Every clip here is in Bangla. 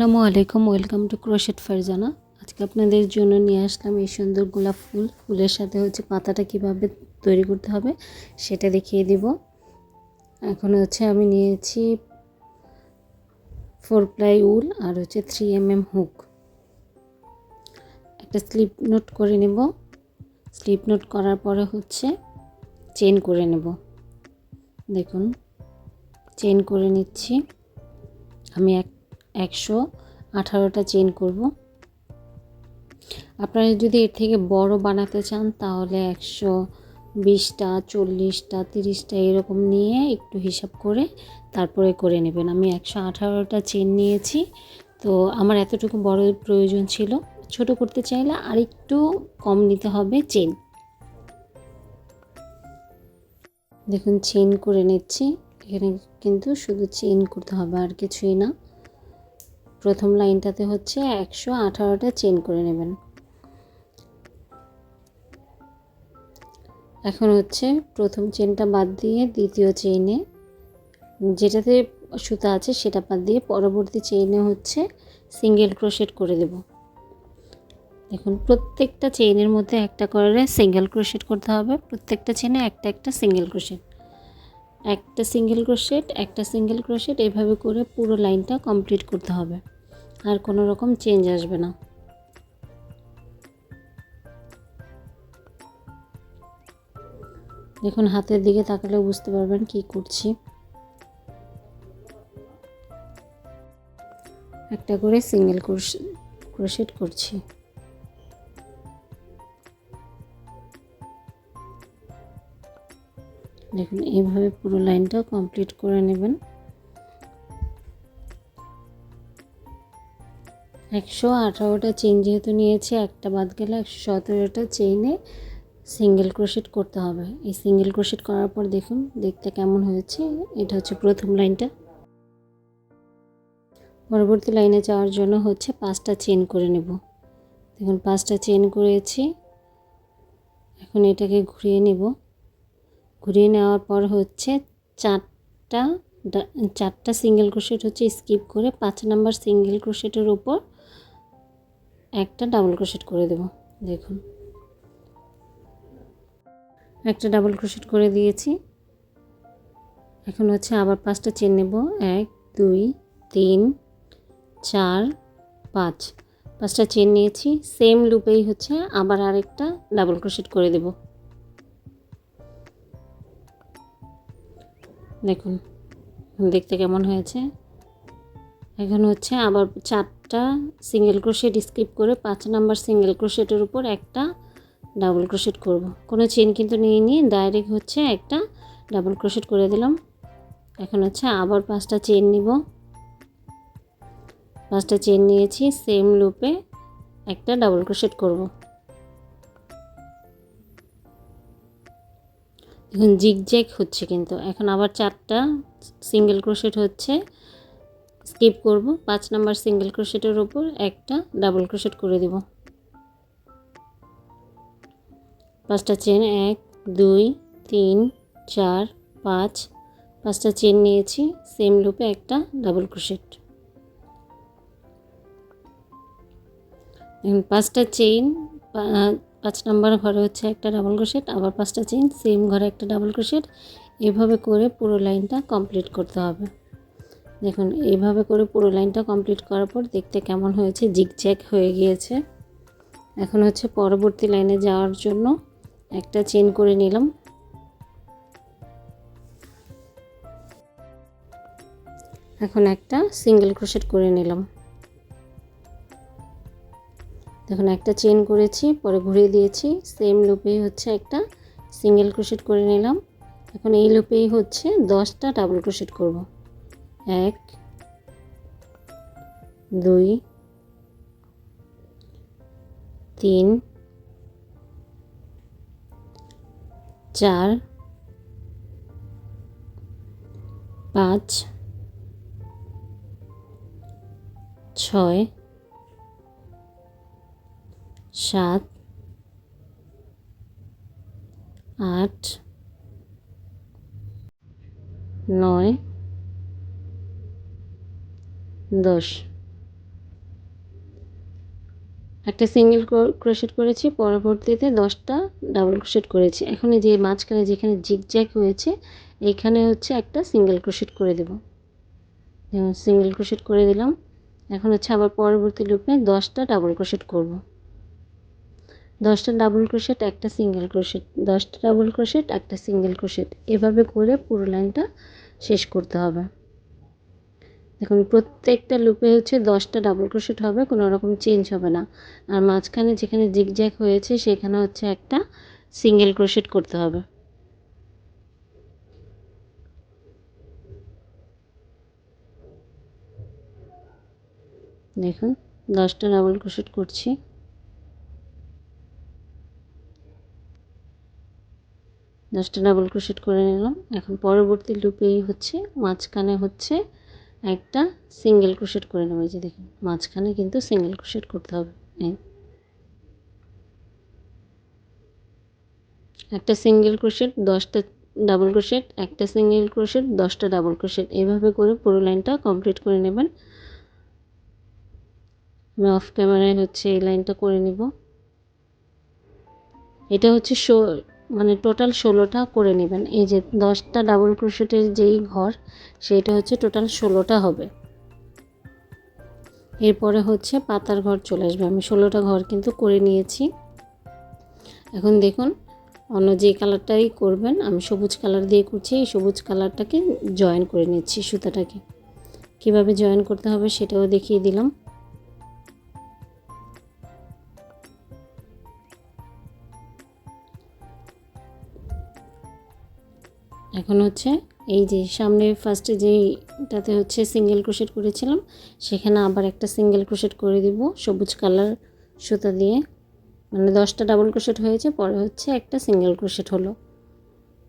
আসসালামু আলাইকুম, ওয়েলকাম টু ক্রোশেট ফারজানা। আজকে আপনাদের জন্য নিয়ে আসলাম এই সুন্দর গোলাপ ফুল। ফুলের সাথে হচ্ছে পাতাটা কীভাবে তৈরি করতে হবে সেটা দেখিয়ে দিব। এখন হচ্ছে আমি নিয়েছি ফোর প্লাই উল আর হচ্ছে থ্রি এম এম হুক। একটা স্লিপ নোট করে নেব। স্লিপ নোট করার পরে হচ্ছে চেন করে নেব। দেখুন চেন করে নিচ্ছি। আমি এক একশো আঠারোটা চেন করব। আপনারা যদি এর থেকে বড় বানাতে চান, তাহলে একশো বিশটা, চল্লিশটা, তিরিশটা এরকম নিয়ে একটু হিসাব করে তারপরে করে নেবেন। আমি একশো আঠারোটা চেন নিয়েছি, তো আমার এতটুকু বড় প্রয়োজন ছিল। ছোট করতে চাইলে আর একটু কম নিতে হবে চেন দেখুন চেন করে নিচ্ছি। এখানে কিন্তু শুধু চেন করতে হবে, আর কিছুই না। প্রথম লাইনটাতে হচ্ছে একশো আঠারোটা চেন করে নেবেন। এখন হচ্ছে প্রথম চেনটা বাদ দিয়ে দ্বিতীয় চেইনে যেটাতে সুতা আছে সেটা বাদ দিয়ে পরবর্তী চেইনে হচ্ছে সিঙ্গেল ক্রোশেট করে দেব। দেখুন, প্রত্যেকটা চেইনের মধ্যে একটা করে সিঙ্গেল ক্রোশেট করতে হবে, প্রত্যেকটা চেনে একটা একটা সিঙ্গেল ক্রোশেট। একটা সিঙ্গেল ক্রোশেট একটা সিঙ্গেল ক্রোশেট এভাবে করে পুরো লাইনটা কমপ্লিট করতে হবে। আর কোনো রকম চেঞ্জ আসবে না। দেখুন, হাতের দিকে তাকালে বুঝতে পারবেন কি করছি। একটা করে সিঙ্গেল ক্রোশেট করছি। দেখুন, এইভাবে পুরো লাইনটা কমপ্লিট করে নেবেন। একশো আঠারোটা চেন যেহেতু নিয়েছি, একটা বাদ গেলে একশো সতেরোটা চেইনে সিঙ্গেল ক্রোশেট করতে হবে। এই সিঙ্গেল ক্রোশেট করার পর দেখুন, দেখতে কেমন হয়েছে। এটা হচ্ছে প্রথম লাইনটা। পরবর্তী লাইনে যাওয়ার জন্য হচ্ছে পাঁচটা চেন করে নেব। দেখুন, পাঁচটা চেন করেছি। এখন এটাকে ঘুরিয়ে নেব। ঘুরিয়ে নেওয়ার পর হচ্ছে চারটা চারটা সিঙ্গেল ক্রোশেট হচ্ছে স্কিপ করে পাঁচ নাম্বার সিঙ্গেল ক্রোশেটের উপর একটা ডাবল ক্রোশেট করে দেব। দেখুন। একটা ডাবল ক্রোশেট করে দিয়েছি। এখন হচ্ছে আবার পাঁচটা চেন নেব। এক, দুই, তিন, চার, পাঁচ। পাঁচটা চেন নিয়েছি। সেম লুপেই হচ্ছে আবার আরেকটা ডাবল ক্রোশেট করে দেব। দেখুন, দেখতে কেমন হয়েছে। এখন হচ্ছে আবার চারটা সিঙ্গেল ক্রোশেট স্কিপ করে পাঁচ নাম্বার সিঙ্গেল ক্রোশেটের উপর একটা ডাবল ক্রোশেট করব। কোনো চেন কিন্তু নিয়ে নিয়ে ডাইরেক্ট হচ্ছে একটা ডাবল ক্রোশেট করে দিলাম। এখন হচ্ছে আবার পাঁচটা চেন নিব। পাঁচটা চেন নিয়েছি সেম লুপে একটা ডাবল ক্রোশেট করব। এখন জিগজ্যাগ হচ্ছে কিন্তু। এখন আবার চারটা সিঙ্গেল ক্রোশেট হচ্ছে। স্কিপ করব। পাঁচ নাম্বার সিঙ্গেল ক্রোশেটের ওপর একটা ডাবল ক্রোশেট করে দেব। পাঁচটা চেন এক, দুই, তিন, চার, পাঁচ। পাঁচটা চেন নিয়েছি। সেম লুপে একটা ডাবল ক্রোশেট পাঁচটা চেইন পাঁচ নাম্বার ঘরে হচ্ছে একটা ডাবল ক্রোশেট আবার পাঁচটা চেইন সেম ঘরে একটা ডাবল ক্রোশেট এভাবে করে পুরো লাইনটা কমপ্লিট করতে হবে। দেখুন এইভাবে করে পুরো লাইনটা কমপ্লিট করার পর দেখতে কেমন হয়েছে জিগজ্যাগ হয়ে গিয়েছে। এখন হচ্ছে পরবর্তী লাইনে যাওয়ার জন্য একটা চেন করে নিলাম। এখন একটা সিঙ্গেল ক্রোশেট করে নিলাম। দেখুন, একটা চেন করেছি, পরে ঘুরিয়ে দিয়েছি। সেম লুপেই হচ্ছে একটা সিঙ্গেল ক্রোশেট করে নিলাম। এখন এই লুপেই হচ্ছে দশটা ডাবল ক্রোশেট করব। এক, দুই, তিন, চার, পাঁচ, ছয় সাত, আট, নয়, দশ। একটা সিঙ্গেল ক্রোশেট করেছি, পরবর্তীতে দশটা ডাবল ক্রোশেট করেছি। এখন যে মাঝখানে যেখানে জিগজ্যাগ হয়েছে, এইখানে হচ্ছে একটা সিঙ্গেল ক্রোশেট করে দেব। যেমন সিঙ্গেল ক্রোশেট করে দিলাম, এখন হচ্ছে আবার পরবর্তী লুপে দশটা ডাবল ক্রোশেট করব। দশটা ডাবল ক্রোশেট একটা সিঙ্গেল ক্রোশেট দশটা ডাবল ক্রোশেট একটা সিঙ্গেল ক্রোশেট এভাবে করে পুরো লাইনটা শেষ করতে হবে। দেখুন, প্রত্যেকটা লুপে হচ্ছে দশটা ডাবল ক্রোশেট হবে, কোনো রকম চেঞ্জ হবে না। আর মাঝখানে যেখানে জিগজ্যাগ হয়েছে, সেখানে হচ্ছে একটা সিঙ্গেল ক্রোশেট করতে হবে। দেখুন, দশটা ডাবল ক্রোশেট করছি। দশটা ডাবল ক্রোশেট করে নিলাম। এখন পরবর্তী লুপেই হচ্ছে, মাঝখানে হচ্ছে একটা সিঙ্গেল ক্রোশেট করে নেব। এই যে দেখুন, মাঝখানে কিন্তু সিঙ্গেল ক্রোশেট করতে হবে। একটা সিঙ্গেল ক্রোশেট দশটা ডাবল ক্রোশেট একটা সিঙ্গেল ক্রোশেট দশটা ডাবল ক্রোশেট এভাবে করে পুরো লাইনটা কমপ্লিট করে নেবেন। আমি অফ ক্যামেরায় হচ্ছে এই লাইনটা করে নিব। এটা হচ্ছে শো মানে টোটাল ষোলোটা করে নেবেন। এই যে দশটা ডাবল ক্রোশেটের যেই ঘর, সেইটা হচ্ছে টোটাল ষোলোটা হবে। এরপরে হচ্ছে পাতার ঘর চলে আসবে। আমি ষোলোটা ঘর কিন্তু করে নিয়েছি। এখন দেখুন, অন্য যে কালারটাই করবেন, আমি সবুজ কালার দিয়ে করছি, এই সবুজ কালারটাকে জয়েন করে নিচ্ছি সুতাটাকে। কীভাবে জয়েন করতে হবে সেটাও দেখিয়ে দিলাম। এখন হচ্ছে এই যে সামনে ফার্স্টে যেইটাতে হচ্ছে সিঙ্গেল ক্রোশেট করেছিলাম, সেখানে আবার একটা সিঙ্গেল ক্রোশেট করে দিব, সবুজ কালার সুতা দিয়ে। মানে দশটা ডাবল ক্রোশেট হয়েছে, পরে হচ্ছে একটা সিঙ্গেল ক্রোশেট হলো।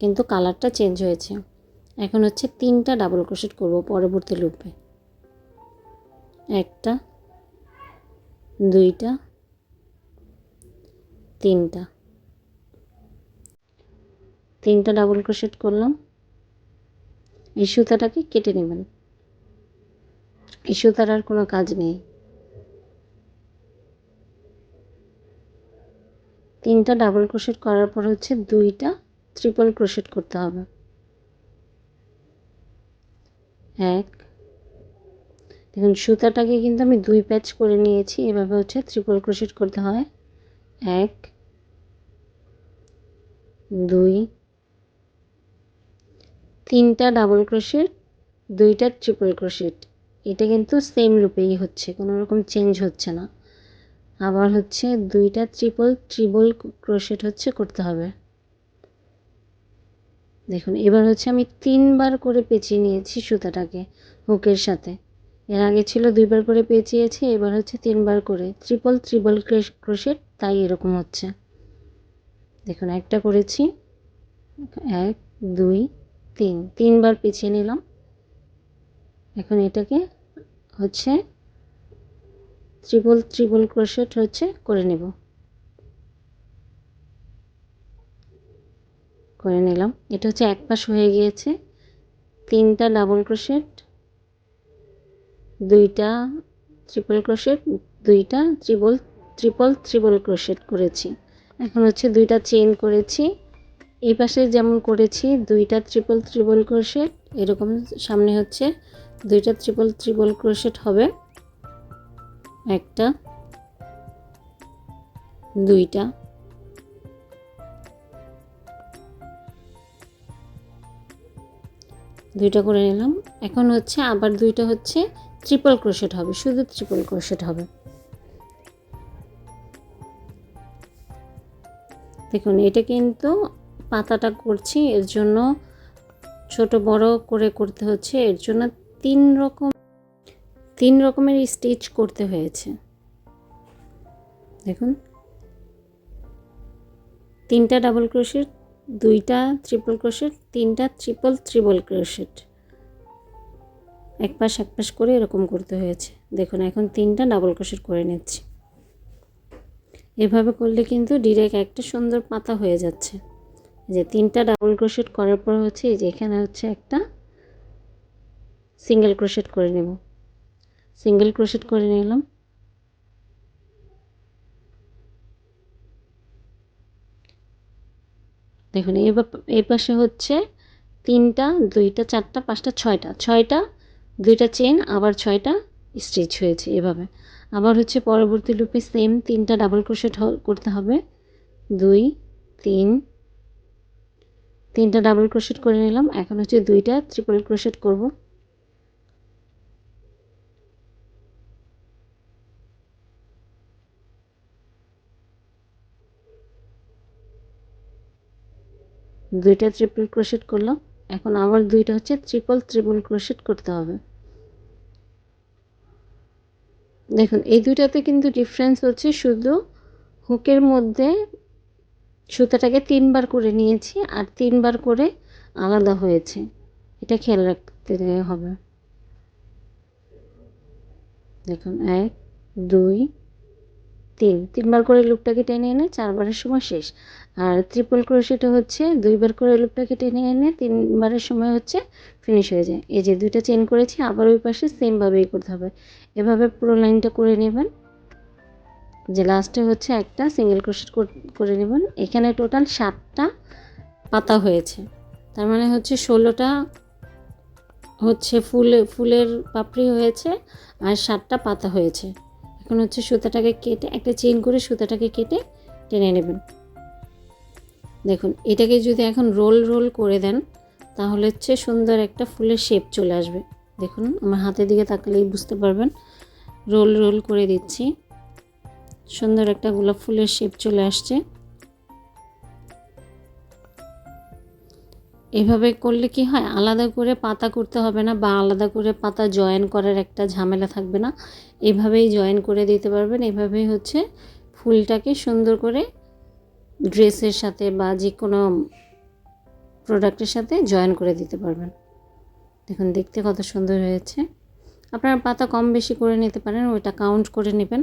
কিন্তু কালারটা চেঞ্জ হয়েছে। এখন হচ্ছে তিনটা ডাবল ক্রোশেট করব পরবর্তী লুপে একটা, দুইটা, তিনটা। তিনটা ডাবল ক্রোশেট করলাম। এই সুতাটাকে কেটে নেবেন। এই সুতার আর কোনো কাজ নেই। তিনটা ডাবল ক্রোশেট করার পর হচ্ছে দুইটা ট্রিপল ক্রোশেট করতে হবে। এক। দেখুন, সুতাটাকে কিন্তু আমি দুই প্যাচ করে নিয়েছি। এভাবে হচ্ছে ট্রিপল ক্রোশেট করতে হয়। এক। দুই। তিনটা ডাবল ক্রোশেট দুইটা ট্রিপল ক্রোশেট এটা কিন্তু সেম রূপেই হচ্ছে, কোনো রকম চেঞ্জ হচ্ছে না। আবার হচ্ছে দুইটা ট্রিপল ট্রিপল ক্রোশেট হচ্ছে, করতে হবে। দেখুন, এবার হচ্ছে আমি তিনবার করে পেঁচিয়ে নিয়েছি সুতাটাকে, হুকের সাথে। এর আগে ছিল দুইবার করে পেঁচিয়েছি, এবার হচ্ছে তিনবার করে। ট্রিপল ট্রিপল ক্রোশেট তাই এরকম হচ্ছে। দেখুন, একটা করেছি, এক, দুই তিন, তিনবার পিছিয়ে নিলাম। এখন এটাকে হচ্ছে ত্রিপল ত্রিপল ক্রোশেট হচ্ছে করে নেব। করে নিলাম। এটা হচ্ছে এক পাশ হয়ে গিয়েছে। তিনটা ডাবল ক্রোশেট, দুইটা ট্রিপল ক্রোশেট, দুইটা ত্রিপল ট্রিপল ত্রিপল ক্রোশেট করেছি। এখন হচ্ছে দুইটা চেন করেছি। এই পাশে যেমন করেছি, দুইটা ট্রিপল ট্রিপল ক্রোশেট এরকম সামনে হচ্ছে দুইটা ট্রিপল ট্রিপল ক্রোশেট হবে। একটা, দুইটা। দুইটা করে নিলাম। এখন হচ্ছে আবার দুইটা হচ্ছে ট্রিপল ক্রোশেট হবে, শুধু ট্রিপল ক্রোশেট হবে। দেখুন, এটা কিন্তু পাতাটা করছি, এর জন্য ছোট বড় করে করতে হচ্ছে, এর জন্য তিন রকম, তিন রকমের স্টিচ করতে হয়েছে। দেখুন। তিনটা ডাবল ক্রোশেট দুইটা ট্রিপল ক্রোশেট তিনটা ট্রিপল ট্রিপল ক্রোশেট এক পাশ এক পাশ করে এরকম করতে হয়েছে। দেখুন, এখন তিনটা ডাবল ক্রোশেট করে নিচ্ছি। এভাবে করলে কিন্তু ডিরেক্ট একটা সুন্দর পাতা হয়ে যাচ্ছে। যে তিনটা ডাবল ক্রোশেট করার পর হচ্ছে যে এখানে হচ্ছে একটা সিঙ্গেল ক্রোশেট করে নেব। সিঙ্গেল ক্রোশেট করে নিলাম। দেখুন, এই পাশে হচ্ছে তিনটা, দুইটা, চারটা, পাঁচটা, ছয়টা। ছয়টা, দুইটা চেন আবার ছয়টা স্টিচ হয়েছে এভাবে। আবার হচ্ছে পরবর্তী লুপে সেম তিনটা ডাবল ক্রোশেট করতে হবে। দুই, তিন তিনটা ডাবল ক্রোশেট করে নিলাম। এখন হচ্ছে দুইটা ট্রিপল ক্রোশেট করব। দুইটা ট্রিপল ক্রোশেট করলাম। এখন আবার দুইটা হচ্ছে ট্রিপল ত্রিপল ক্রোশেট করতে হবে। দেখুন, এই দুইটাতে কিন্তু ডিফারেন্স হচ্ছে শুধু হুকের মধ্যে সুতাটাকে তিনবার করে নিয়েছি আর তিনবার করে আলাদা হয়েছে। এটা খেয়াল রাখতে হবে। দেখুন, এক, দুই, তিন। তিনবার করে লুপটাকে টেনে এনে চারবারের সময় শেষ। আর ট্রিপল ক্রোশেটা হচ্ছে দুইবার করে লুপটাকে টেনে এনে তিনবারের সময় হচ্ছে ফিনিশ হয়ে যায়। এই যে দুইটা চেন করেছি, আবার ওই পাশে সেমভাবেই করতে হবে। এভাবে পুরো লাইনটা করে নেবেন। যে লাস্টে হচ্ছে একটা সিঙ্গেল ক্রোশেট করে নেবেন। এখানে টোটাল সাতটা পাতা হয়েছে। তার মানে হচ্ছে ষোলোটা হচ্ছে ফুল, ফুলের পাপড়ি হয়েছে আর সাতটা পাতা হয়েছে। এখন হচ্ছে সুতাটাকে কেটে, একটা চেন করে সুতাটাকে কেটে টেনে নেবেন। দেখুন, এটাকে যদি এখন রোল রোল করে দেন, তাহলে হচ্ছে সুন্দর একটা ফুলের শেপ চলে আসবে। দেখুন, আমার হাতের দিকে তাকালেই বুঝতে পারবেন। রোল রোল করে দিচ্ছি। সুন্দর একটা গোলাপ ফুলের শেপ চলে আসছে। এভাবে করলে কি হয়? আলাদা করে পাতা করতে হবে না বা আলাদা করে পাতা জয়েন করার একটা ঝামেলা থাকবে না। এভাবেই জয়েন করে দিতে পারবেন। এভাবেই হচ্ছে ফুলটাকে সুন্দর করে ড্রেসের সাথে বা যে কোনো প্রোডাক্টের সাথে জয়েন করে দিতে পারবেন। দেখুন, দেখতে কত সুন্দর হয়েছে। আপনারা পাতা কম বেশি করে নিতে পারেন ওইটা কাউন্ট করে নেবেন।